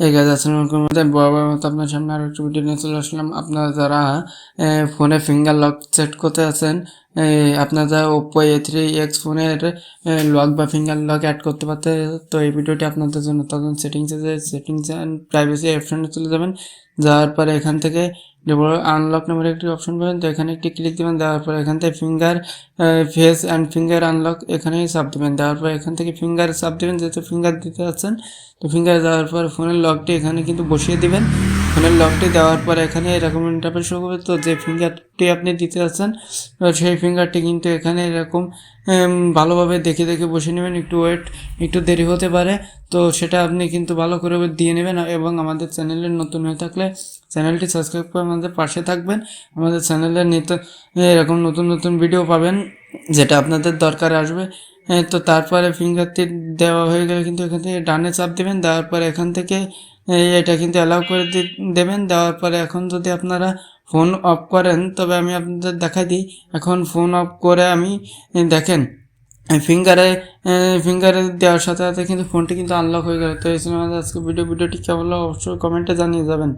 এই গাছ আসসালামু আলাইকুম মতো আপনার সামনে আরও একটি ভিডিও নিয়ে চলে আসলাম। আপনারা যারা ফোনে ফিঙ্গার লক সেট করতে আছেন আপনারা ওপো এ থ্রি এক্স ফোনের লক বা ফিঙ্গার লক অ্যাড করতে পারতে, তো এই ভিডিওটি আপনাদের জন্য তখন সেটিংসে যে সেটিংস অ্যান্ড প্রাইভেসি অপশনে চলে যাবেন। যাওয়ার পরে এখান থেকে আনলক নামের একটি অপশন পাবেন, তো এখানে একটি ক্লিক দেবেন, দেওয়ার পরে এখান থেকে finger face and finger unlock এখানেই চাপ দেবেন। দেওয়ার পর এখান থেকে ফিঙ্গার চাপ দেবেন, যেহেতু ফিঙ্গার দিতে যাচ্ছেন তো ফিঙ্গার দেওয়ার পর ফোনের লকটি এখানে কিন্তু বসিয়ে দিবেন। ফোনের লকটি দেওয়ার পর এখানে এরকম ইন্টারফেস শো করবে। তো যে ফিঙ্গারটি আপনি দিতে তো সেই ফিঙ্গারটি কিন্তু এখানে এরকম ভালোভাবে দেখে দেখে বসে নেবেন। একটু ওয়েট একটু দেরি হতে পারে। তো সেটা আপনি কিন্তু ভালো করে দিয়ে নেবেন। এবং আমাদের চ্যানেলে নতুন হয়ে থাকলে চ্যানেলটি সাবস্ক্রাইব করে আমাদের পাশে থাকবেন। আমাদের চ্যানেলে নিত্য, এরকম নতুন নতুন ভিডিও পাবেন, যেটা আপনাদের দরকার আসবে। হ্যাঁ, তো তারপরে ফিঙ্গার ফিঙ্গারটি দেওয়া হয়ে গেলে কিন্তু এখান থেকে ডানে চাপ দেবেন। দেওয়ার পরে এখান থেকে এটা কিন্তু অ্যালাউ করে দেবেন। দেওয়ার পরে এখন যদি আপনারা ফোন অফ করেন তবে আমি আপনাদের দেখাই দিই। এখন ফোন অফ করে আমি দেখেন ফিঙ্গারে ফিঙ্গারে দেওয়ার সাথে সাথে কিন্তু ফোনটি কিন্তু আনলক হয়ে গেল। তো এই আমাদের আজকে ভিডিও ভিডিওটি কেমন অবশ্যই কমেন্টে জানিয়ে যাবেন।